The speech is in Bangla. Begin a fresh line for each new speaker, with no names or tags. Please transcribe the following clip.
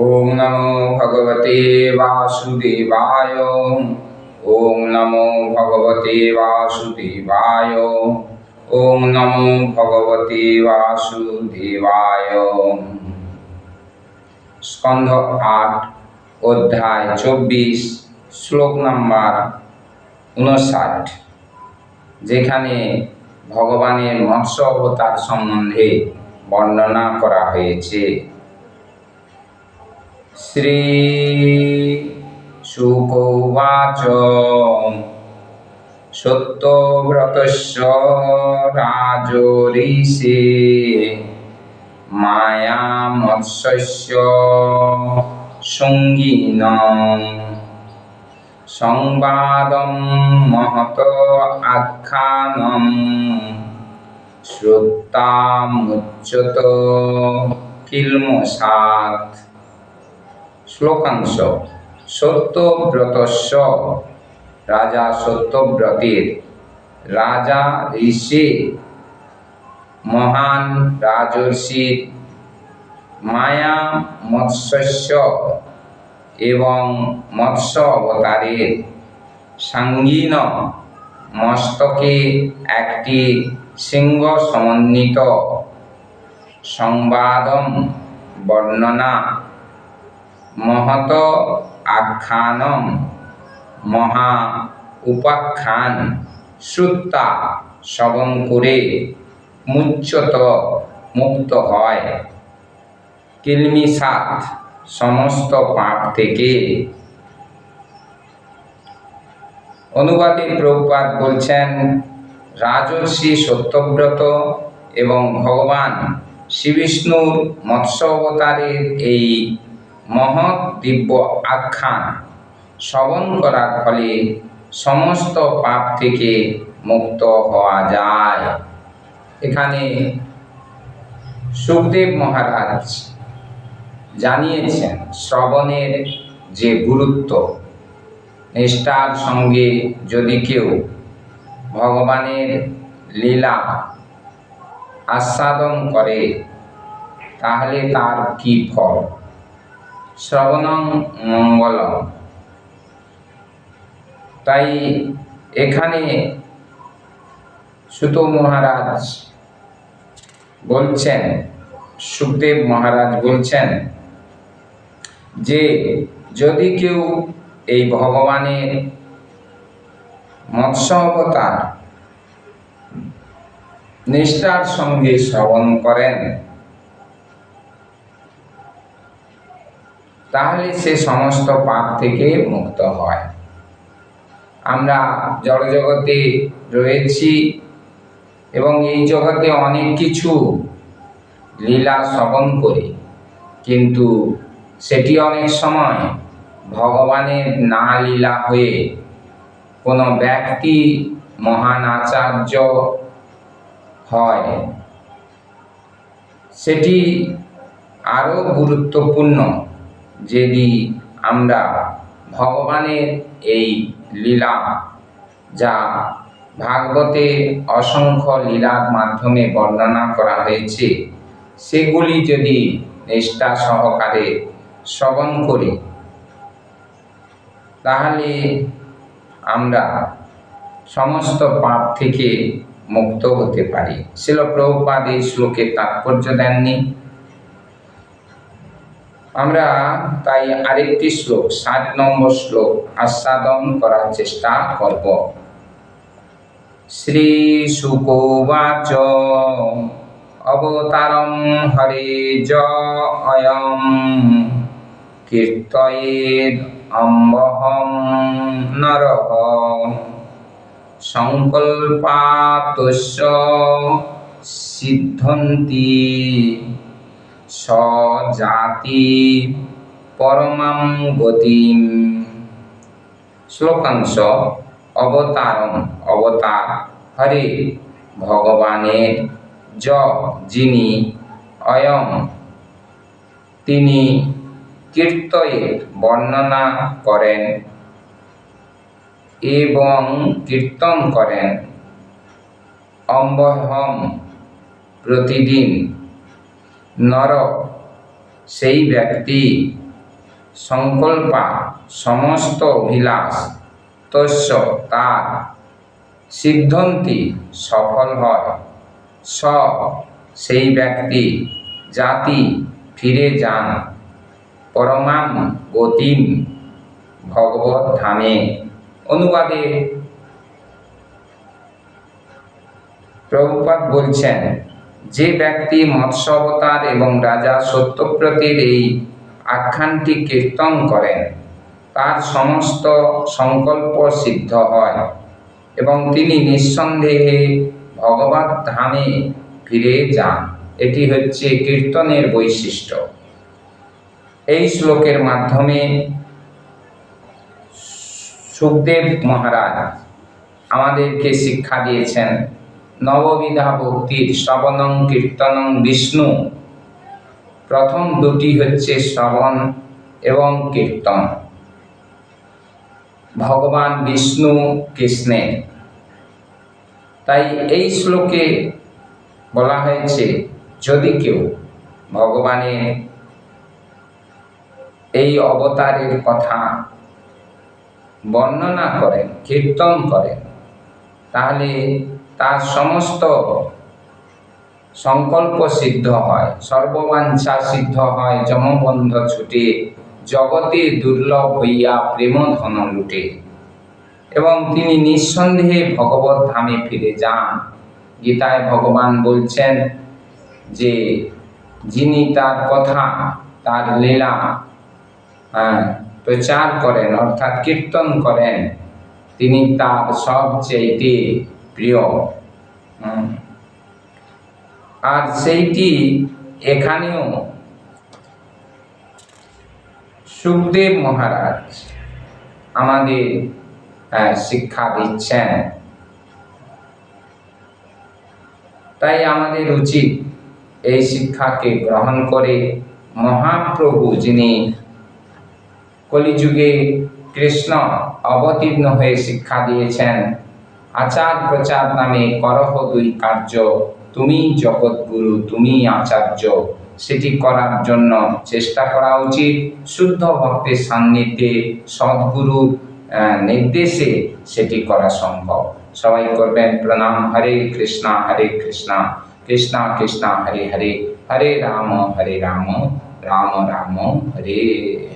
ॐ नमो भगवते वासुदेवाय ॐ नमो भगवते वासुदेवाय ॐ नमो भगवते वासुदेवाय স্কন্ধ আট অধ্যায় চব্বিশ শ্লোক নাম্বার উনষাট যেখানে ভগবানের মৎস্য অবতার সম্বন্ধে বর্ণনা করা হয়েছে শ্রী সুকৌবাচ সত্যব্রতস্য রাজঋষি মায়ামৎস্য সঙ্গীন সংবাদম মহত আখ্যানম শ্রোতামুচ্যত কিলমসাত শ্লোকাংশ সত্যব্রতস্য রাজা সত্যব্রতের রাজা ঋষি মহান রাজর্ষির মায়া মৎস্য এবং মৎস্য অবতারের সাঙ্গীন মস্তকে একটি সিংহ সমন্বিত সংবাদম বর্ণনা মহত আখ্যানম মহা উপাখ্যান শ্রুতা শবন করে মুচ্যত মুক্ত হয় কিলমিসাত সমস্ত পাপ থেকে অনুবাদে প্রভুপাত বলছেন রাজর্ষি সত্যব্রত এবং ভগবান শ্রীবিষ্ণুর মৎস্য অবতারের এই মহৎ দিব্য আখ্যান শ্রবণ করার ফলে সমস্ত পাপ থেকে মুক্ত হওয়া যায় এখানে সুখদেব মহারাজ জানিয়েছেন শ্রবণের যে গুরুত্ব নিষ্ঠার সঙ্গে যদি কেউ ভগবানের লীলা আস্বাদন করে তাহলে তার কী ফল শ্রবণং মঙ্গলম তাই এখানে সুত মহারাজ বলছেন সুখদেব মহারাজ বলছেন যে যদি কেউ এই ভগবানের মৎস্য অবতার নিষ্ঠার সঙ্গে শ্রবণ করেন তাহলে সে সমস্ত পাপ থেকে মুক্ত হয় আমরা জড়জগতে রয়েছি এবং এই জগতে অনেক কিছু লীলা শ্রবণ করি কিন্তু সেটি অনেক সময় ভগবানের না লীলা হয়ে কোনো ব্যক্তি মহান আচার্য হয় সেটি আরও গুরুত্বপূর্ণ যদি আমরা ভগবানের এই লীলা যা ভাগবতে অসংখ্য লীলার মাধ্যমে বর্ণনা করা হয়েছে সেগুলি যদি নিষ্ঠা সহকারে শ্রবণ করি তাহলে আমরা সমস্ত পাপ থেকে মুক্ত হতে পারি শিল এই শ্লোকে তাৎপর্য দেননি আমরা তাই আরেকটি শ্লোক সাত নম্বর শ্লোক আস্বাদন করার চেষ্টা করব শ্রী সুকোবাচ অবতারম হরে জয়ম কীর্তয়েদ অম্বহম নরহ সংকল্পাত সিদ্ধন্তী সজাতি পরমাম গতিম শ্লোকাংশ অবতারম অবতার হরে ভগবানের য যিনি অয়ম তিনি কীর্তয়ের বর্ণনা করেন এবং কীর্তন করেন অম্বহম প্রতিদিন নর সেই ব্যক্তি সংকল্পা সমস্ত অভিলাষ তস্য তার সিদ্ধান্তি সফল হয় স সেই ব্যক্তি জাতি ফিরে যান পরমাম গতিম ভগবত ধামে অনুবাদে প্রভুপাত বলছেন যে ব্যক্তি মৎস্য অবতার এবং রাজা সত্যপ্রতির এই আখ্যানটি কীর্তন করেন তার সমস্ত সংকল্প সিদ্ধ হয় এবং তিনি নিঃসন্দেহে ভগবত ধামে ফিরে যান এটি হচ্ছে কীর্তনের বৈশিষ্ট্য এই শ্লোকের মাধ্যমে সুখদেব মহারাজ আমাদেরকে শিক্ষা দিয়েছেন নববিধা ভক্তির শ্রবণং কীর্তনং বিষ্ণু প্রথম দুটি হচ্ছে শ্রবণ এবং কীর্তন ভগবান বিষ্ণু কৃষ্ণের তাই এই শ্লোকে বলা হয়েছে যদি কেউ ভগবানের এই অবতারের কথা বর্ণনা করেন কীর্তন করেন তাহলে তার সমস্ত সংকল্প সিদ্ধ হয় সর্ববাঞ্ছা সিদ্ধ হয় যমবন্ধ ছুটে জগতে দুর্লভ হইয়া প্রেম ধন লুটে এবং তিনি নিঃসন্দেহে ভগবত ধামে ফিরে যান গীতায় ভগবান বলছেন যে যিনি তার কথা তার লীলা প্রচার করেন অর্থাৎ কীর্তন করেন তিনি তার সবচেয়েতে প্রিয় আর সেইটি এখানেও সুখদেব মহারাজ আমাদের শিক্ষা দিচ্ছেন তাই আমাদের উচিত এই শিক্ষাকে গ্রহণ করে মহাপ্রভু যিনি কলিযুগে কৃষ্ণ অবতীর্ণ হয়ে শিক্ষা দিয়েছেন আচার প্রচার নামে করহ দুই কার্য তুমি জগৎগুরু তুমি আচার্য সেটি করার জন্য চেষ্টা করা উচিত শুদ্ধ ভক্তের সান্নিধ্যে সদ্গুরু নির্দেশে সেটি করা সম্ভব সবাই করবেন প্রণাম হরে কৃষ্ণা হরে কৃষ্ণা কৃষ্ণা কৃষ্ণা হরে হরে হরে রাম হরে রাম রাম রাম হরে